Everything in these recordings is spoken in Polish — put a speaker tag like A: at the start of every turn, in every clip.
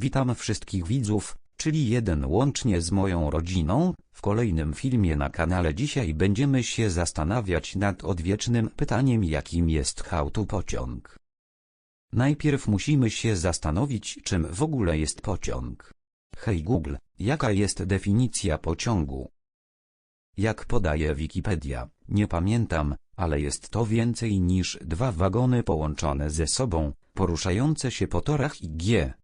A: Witam wszystkich widzów, czyli jeden łącznie z moją rodziną. W kolejnym filmie na kanale dzisiaj będziemy się zastanawiać nad odwiecznym pytaniem jakim jest hałtu pociąg. Najpierw musimy się zastanowić czym w ogóle jest pociąg. Hej Google, jaka jest definicja pociągu? Jak podaje Wikipedia, nie pamiętam, ale jest to więcej niż dwa wagony połączone ze sobą, poruszające się po torach i g.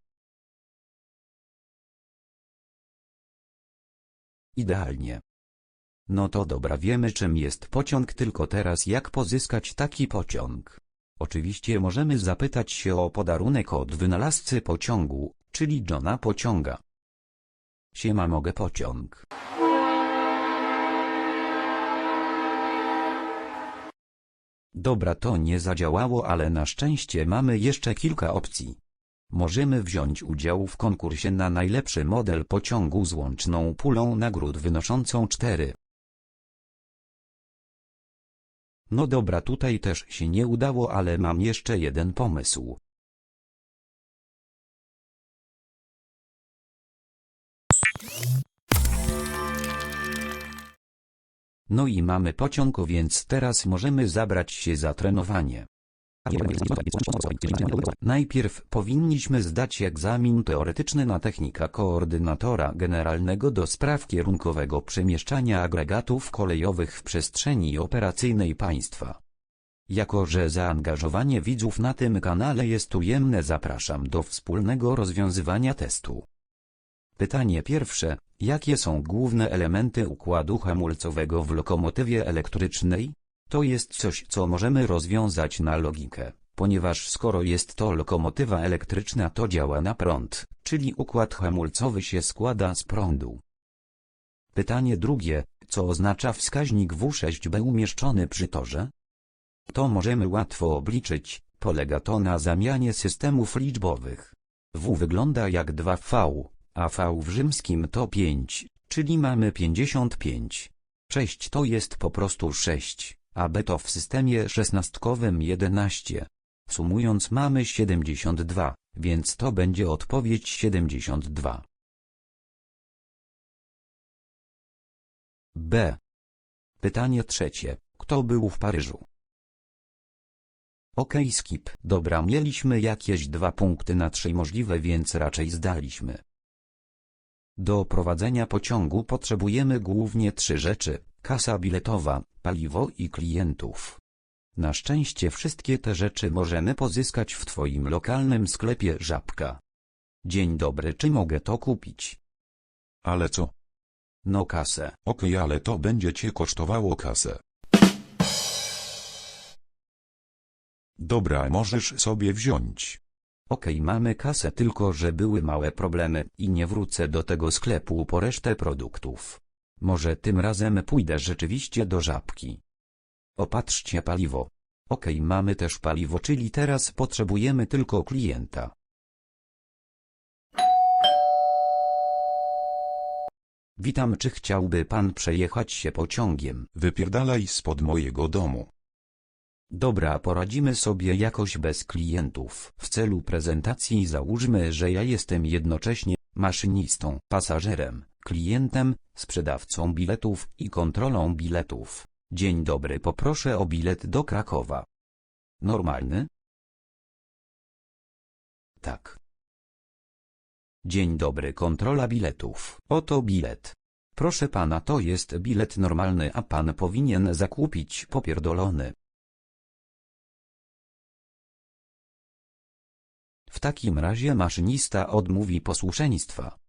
A: Idealnie. No to dobra wiemy czym jest pociąg tylko teraz jak pozyskać taki pociąg. Oczywiście możemy zapytać się o podarunek od wynalazcy pociągu, czyli Johna Pociąga. Siema mogę pociąg. Dobra to nie zadziałało ale na szczęście mamy jeszcze kilka opcji. Możemy wziąć udział w konkursie na najlepszy model pociągu z łączną pulą nagród wynoszącą 4. No dobra tutaj też się nie udało ale mam jeszcze jeden pomysł. No i mamy pociąg więc teraz możemy zabrać się za trenowanie. Najpierw powinniśmy zdać egzamin teoretyczny na technika koordynatora generalnego do spraw kierunkowego przemieszczania agregatów kolejowych w przestrzeni operacyjnej państwa. Jako że zaangażowanie widzów na tym kanale jest ujemne zapraszam do wspólnego rozwiązywania testu. Pytanie pierwsze, jakie są główne elementy układu hamulcowego w lokomotywie elektrycznej? To jest coś co możemy rozwiązać na logikę, ponieważ skoro jest to lokomotywa elektryczna to działa na prąd, czyli układ hamulcowy się składa z prądu. Pytanie drugie, co oznacza wskaźnik W6B umieszczony przy torze? To możemy łatwo obliczyć, polega to na zamianie systemów liczbowych. W wygląda jak 2V, a V w rzymskim to 5, czyli mamy 55. 6 to jest po prostu 6 a B to w systemie szesnastkowym 11. Sumując mamy 72, więc to będzie odpowiedź 72. B. Pytanie trzecie. Kto był w Paryżu? Ok skip. Dobra mieliśmy jakieś dwa punkty na trzy możliwe więc raczej zdaliśmy. Do prowadzenia pociągu potrzebujemy głównie trzy rzeczy. Kasa biletowa, paliwo i klientów. Na szczęście wszystkie te rzeczy możemy pozyskać w Twoim lokalnym sklepie Żabka. Dzień dobry, czy mogę to kupić?
B: Ale co?
A: No kasę.
B: Okej, ale to będzie cię kosztowało kasę. Dobra, możesz sobie wziąć.
A: Okej, mamy kasę, tylko że były małe problemy i nie wrócę do tego sklepu po resztę produktów. Może tym razem pójdę rzeczywiście do żabki. Opatrzcie paliwo. Okej, mamy też paliwo, czyli teraz potrzebujemy tylko klienta. Witam, czy chciałby pan przejechać się pociągiem?
B: Wypierdalaj spod mojego domu.
A: Dobra, poradzimy sobie jakoś bez klientów. W celu prezentacji załóżmy, że ja jestem jednocześnie maszynistą, pasażerem, klientem, sprzedawcą biletów i kontrolą biletów. Dzień dobry, poproszę o bilet do Krakowa. Normalny? Tak. Dzień dobry, kontrola biletów. Oto bilet. Proszę pana, to jest bilet normalny, a pan powinien zakupić popierdolony. W takim razie maszynista odmówi posłuszeństwa.